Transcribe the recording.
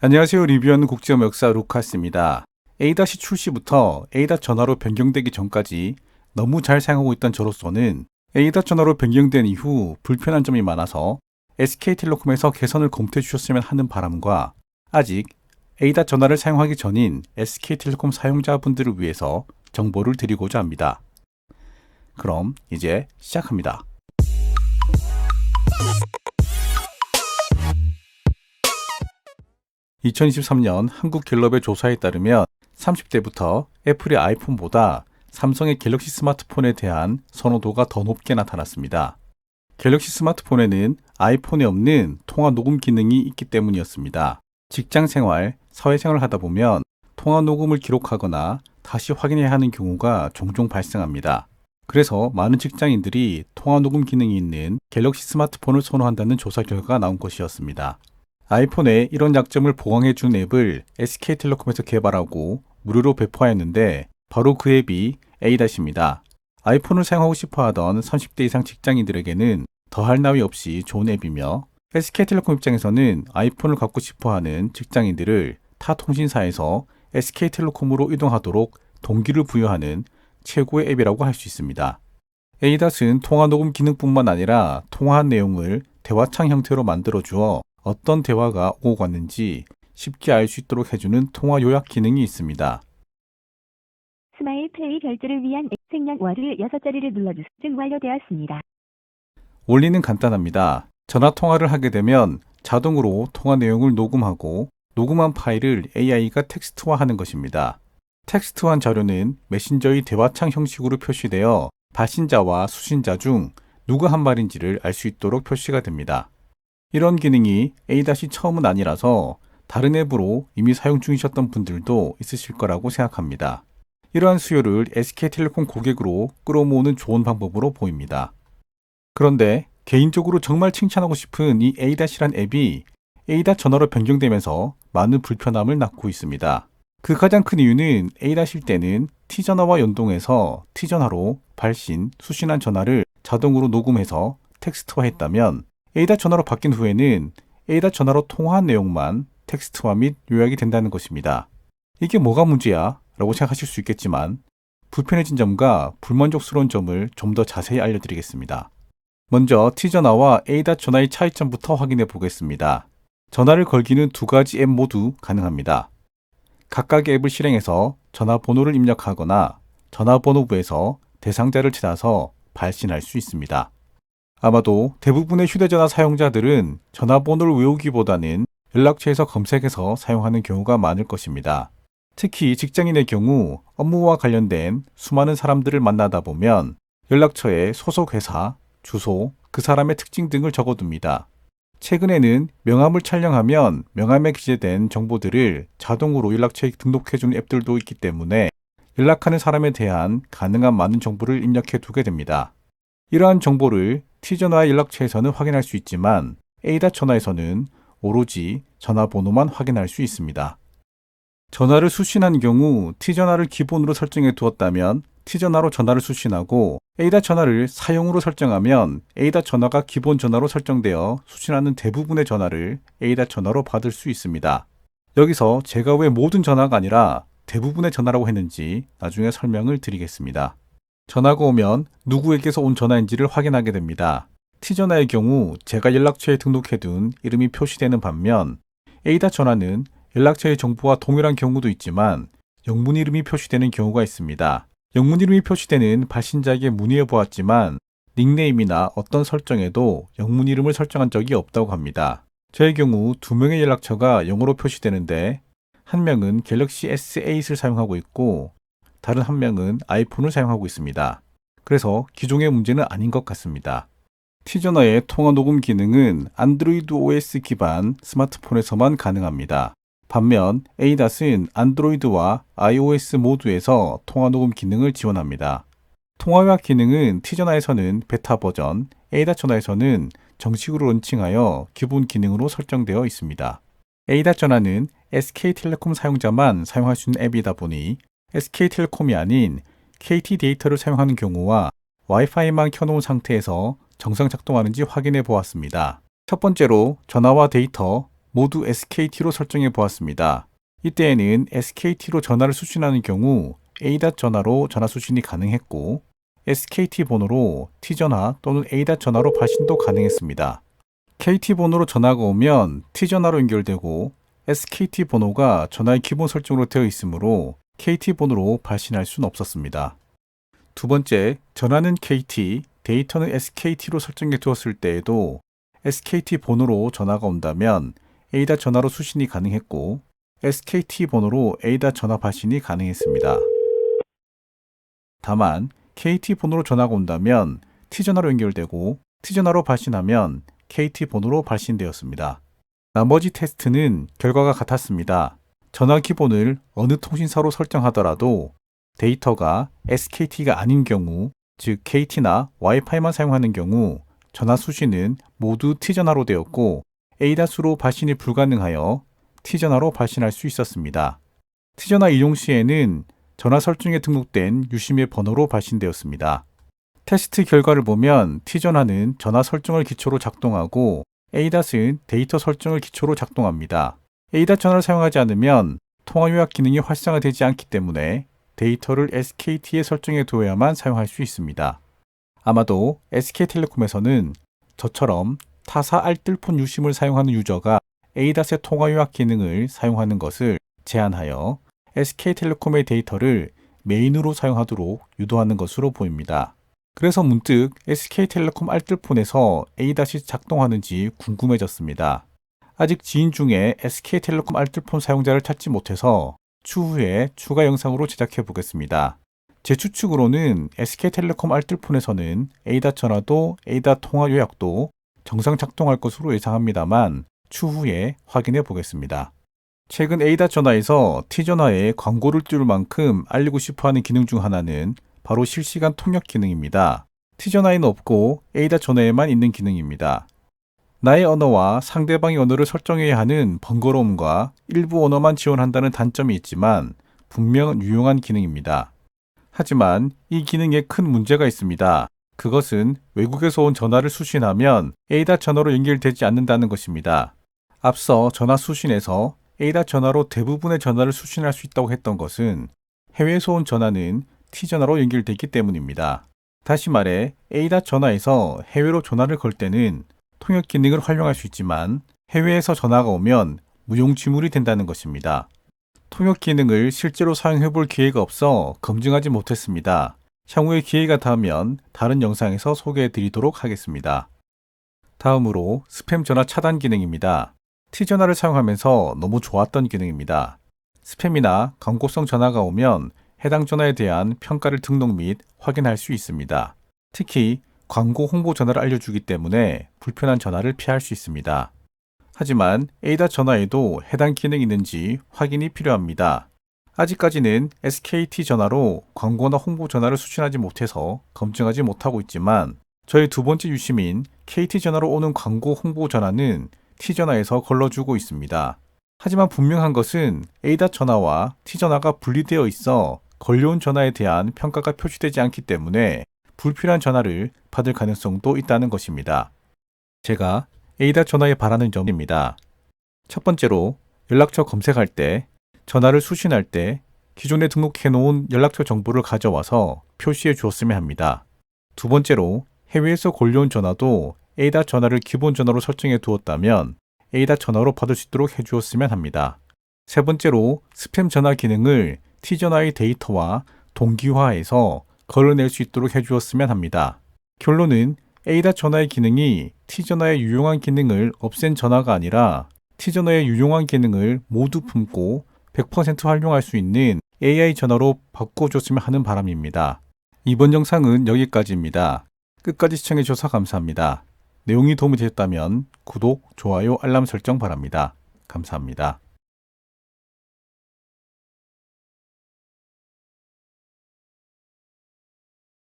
안녕하세요. 리뷰하는 국제음 역사 루카스입니다. A- 출시부터 A- 전화로 변경되기 전까지 너무 잘 사용하고 있던 저로서는 A- 전화로 변경된 이후 불편한 점이 많아서 SK텔레콤에서 개선을 검토해 주셨으면 하는 바람과 아직 A- 전화를 사용하기 전인 SK텔레콤 사용자분들을 위해서 정보를 드리고자 합니다. 그럼 이제 시작합니다. 2023년 한국갤럽의 조사에 따르면 30대부터 애플의 아이폰보다 삼성의 갤럭시 스마트폰에 대한 선호도가 더 높게 나타났습니다. 갤럭시 스마트폰에는 아이폰에 없는 통화 녹음 기능이 있기 때문이었습니다. 직장 생활, 사회생활을 하다 보면 통화 녹음을 기록하거나 다시 확인해야 하는 경우가 종종 발생합니다. 그래서 많은 직장인들이 통화 녹음 기능이 있는 갤럭시 스마트폰을 선호한다는 조사 결과가 나온 것이었습니다. 아이폰에 이런 약점을 보강해 준 앱을 SK텔레콤에서 개발하고 무료로 배포하였는데 바로 그 앱이 A-입니다. 아이폰을 사용하고 싶어 하던 30대 이상 직장인들에게는 더할 나위 없이 좋은 앱이며 SK텔레콤 입장에서는 아이폰을 갖고 싶어 하는 직장인들을 타 통신사에서 SK텔레콤으로 이동하도록 동기를 부여하는 최고의 앱이라고 할 수 있습니다. A-은 통화 녹음 기능뿐만 아니라 통화한 내용을 대화창 형태로 만들어 주어 어떤 대화가 오고 갔는지 쉽게 알 수 있도록 해주는 통화 요약 기능이 있습니다. 스마일 플레이 결제를 위한 생략 월을 6자리를 눌러주세요. 증 완료되었습니다. 원리는 간단합니다. 전화 통화를 하게 되면 자동으로 통화 내용을 녹음하고 녹음한 파일을 AI가 텍스트화하는 것입니다. 텍스트화한 자료는 메신저의 대화창 형식으로 표시되어 발신자와 수신자 중 누가 한 말인지를 알 수 있도록 표시가 됩니다. 이런 기능이 A- 처음은 아니라서 다른 앱으로 이미 사용 중이셨던 분들도 있으실 거라고 생각합니다. 이러한 수요를 SK텔레콤 고객으로 끌어모으는 좋은 방법으로 보입니다. 그런데 개인적으로 정말 칭찬하고 싶은 이 A-란 앱이 A- 전화로 변경되면서 많은 불편함을 낳고 있습니다. 그 가장 큰 이유는 A-일 때는 T전화와 연동해서 T전화로 발신, 수신한 전화를 자동으로 녹음해서 텍스트화했다면 A- 전화로 바뀐 후에는 A- 전화로 통화한 내용만 텍스트화 및 요약이 된다는 것입니다. 이게 뭐가 문제야? 라고 생각하실 수 있겠지만 불편해진 점과 불만족스러운 점을 좀 더 자세히 알려드리겠습니다. 먼저 T전화와 A- 전화의 차이점부터 확인해 보겠습니다. 전화를 걸기는 두 가지 앱 모두 가능합니다. 각각의 앱을 실행해서 전화번호를 입력하거나 전화번호부에서 대상자를 찾아서 발신할 수 있습니다. 아마도 대부분의 휴대전화 사용자들은 전화번호를 외우기보다는 연락처에서 검색해서 사용하는 경우가 많을 것입니다. 특히 직장인의 경우 업무와 관련된 수많은 사람들을 만나다 보면 연락처에 소속 회사, 주소, 그 사람의 특징 등을 적어둡니다. 최근에는 명함을 촬영하면 명함에 기재된 정보들을 자동으로 연락처에 등록해주는 앱들도 있기 때문에 연락하는 사람에 대한 가능한 많은 정보를 입력해 두게 됩니다. 이러한 정보를 T전화의 연락처에서는 확인할 수 있지만 A- 전화에서는 오로지 전화번호만 확인할 수 있습니다. 전화를 수신한 경우 T전화를 기본으로 설정해 두었다면 T전화로 전화를 수신하고 A- 전화를 사용으로 설정하면 A- 전화가 기본 전화로 설정되어 수신하는 대부분의 전화를 A- 전화로 받을 수 있습니다. 여기서 제가 왜 모든 전화가 아니라 대부분의 전화라고 했는지 나중에 설명을 드리겠습니다. 전화가 오면 누구에게서 온 전화인지를 확인하게 됩니다. T전화의 경우 제가 연락처에 등록해둔 이름이 표시되는 반면 A- 전화는 연락처의 정보와 동일한 경우도 있지만 영문 이름이 표시되는 경우가 있습니다. 영문 이름이 표시되는 발신자에게 문의해 보았지만 닉네임이나 어떤 설정에도 영문 이름을 설정한 적이 없다고 합니다. 저의 경우 두 명의 연락처가 영어로 표시되는데 한 명은 갤럭시 S8을 사용하고 있고 다른 한 명은 아이폰을 사용하고 있습니다. 그래서 기종의 문제는 아닌 것 같습니다. T전화의 통화 녹음 기능은 안드로이드 OS 기반 스마트폰에서만 가능합니다. 반면 A-은 안드로이드와 iOS 모두에서 통화 녹음 기능을 지원합니다. 통화 요약 기능은 T전화에서는 베타 버전, A-전화에서는 정식으로 론칭하여 기본 기능으로 설정되어 있습니다. A-전화는 SK텔레콤 사용자만 사용할 수 있는 앱이다 보니 SK텔레콤이 아닌 KT 데이터를 사용하는 경우와 와이파이만 켜놓은 상태에서 정상 작동하는지 확인해 보았습니다. 첫 번째로 전화와 데이터, 모두 SKT로 설정해 보았습니다. 이때에는 SKT로 전화를 수신하는 경우 A.DOT 전화로 전화 수신이 가능했고 SKT 번호로 T전화 또는 A.DOT 전화로 발신도 가능했습니다. KT 번호로 전화가 오면 T전화로 연결되고 SKT 번호가 전화의 기본 설정으로 되어 있으므로 KT 번호로 발신할 수는 없었습니다. 두 번째, 전화는 KT, 데이터는 SKT로 설정해 두었을 때에도 SKT 번호로 전화가 온다면 A.DOT 전화로 수신이 가능했고 SKT 번호로 A.DOT 전화 발신이 가능했습니다. 다만 KT 번호로 전화가 온다면 T전화로 연결되고 T전화로 발신하면 KT 번호로 발신되었습니다. 나머지 테스트는 결과가 같았습니다. 전화 기본을 어느 통신사로 설정하더라도 데이터가 SKT가 아닌 경우, 즉 KT나 와이파이만 사용하는 경우 전화 수신은 모두 T전화로 되었고 A다수로 발신이 불가능하여 T전화로 발신할 수 있었습니다. T전화 이용 시에는 전화 설정에 등록된 유심의 번호로 발신되었습니다. 테스트 결과를 보면 T전화는 전화 설정을 기초로 작동하고 ADAS은 데이터 설정을 기초로 작동합니다. ADAS 전화를 사용하지 않으면 통화 요약 기능이 활성화되지 않기 때문에 데이터를 SKT에 설정해 두어야만 사용할 수 있습니다. 아마도 SK텔레콤에서는 저처럼 타사 알뜰폰 유심을 사용하는 유저가 ADAS의 통화 요약 기능을 사용하는 것을 제한하여 SK텔레콤의 데이터를 메인으로 사용하도록 유도하는 것으로 보입니다. 그래서 문득 SK텔레콤 알뜰폰에서 A-이 작동하는지 궁금해졌습니다. 아직 지인 중에 SK텔레콤 알뜰폰 사용자를 찾지 못해서 추후에 추가 영상으로 제작해 보겠습니다. 제 추측으로는 SK텔레콤 알뜰폰에서는 A 전화도 A 통화 요약도 정상 작동할 것으로 예상합니다만 추후에 확인해 보겠습니다. 최근 A 전화에서 T전화에 광고를 띄울 만큼 알리고 싶어 하는 기능 중 하나는 바로 실시간 통역 기능입니다. T전화에는 없고 A 전화에만 있는 기능입니다. 나의 언어와 상대방의 언어를 설정해야 하는 번거로움과 일부 언어만 지원한다는 단점이 있지만 분명 유용한 기능입니다. 하지만 이 기능에 큰 문제가 있습니다. 그것은 외국에서 온 전화를 수신하면 A 전화로 연결되지 않는다는 것입니다. 앞서 전화 수신에서 A 전화로 대부분의 전화를 수신할 수 있다고 했던 것은 해외에서 온 전화는 T전화로 연결되기 때문입니다. 다시 말해 A 전화에서 해외로 전화를 걸 때는 통역 기능을 활용할 수 있지만 해외에서 전화가 오면 무용지물이 된다는 것입니다. 통역 기능을 실제로 사용해 볼 기회가 없어 검증하지 못했습니다. 향후에 기회가 닿으면 다른 영상에서 소개해 드리도록 하겠습니다. 다음으로 스팸 전화 차단 기능입니다. T전화를 사용하면서 너무 좋았던 기능입니다. 스팸이나 광고성 전화가 오면 해당 전화에 대한 평가를 등록 및 확인할 수 있습니다. 특히 광고 홍보 전화를 알려주기 때문에 불편한 전화를 피할 수 있습니다. 하지만 에이다 전화에도 해당 기능이 있는지 확인이 필요합니다. 아직까지는 SKT 전화로 광고나 홍보 전화를 수신하지 못해서 검증하지 못하고 있지만 저희 두 번째 유심인 KT 전화로 오는 광고 홍보 전화는 T 전화에서 걸러주고 있습니다. 하지만 분명한 것은 에이다 전화와 T 전화가 분리되어 있어 걸려온 전화에 대한 평가가 표시되지 않기 때문에 불필요한 전화를 받을 가능성도 있다는 것입니다. 제가 에이다 전화에 바라는 점입니다. 첫 번째로 연락처 검색할 때, 전화를 수신할 때 기존에 등록해 놓은 연락처 정보를 가져와서 표시해 주었으면 합니다. 두 번째로 해외에서 걸려온 전화도 에이다 전화를 기본 전화로 설정해 두었다면 에이다 전화로 받을 수 있도록 해 주었으면 합니다. 세 번째로 스팸 전화 기능을 T전화의 데이터와 동기화해서 걸러낼 수 있도록 해 주었으면 합니다. 결론은 A다 전화의 기능이 T전화의 유용한 기능을 없앤 전화가 아니라 T전화의 유용한 기능을 모두 품고 100% 활용할 수 있는 AI 전화로 바꿔줬으면 하는 바람입니다. 이번 영상은 여기까지입니다. 끝까지 시청해주셔서 감사합니다. 내용이 도움이 되셨다면 구독, 좋아요, 알람 설정 바랍니다. 감사합니다.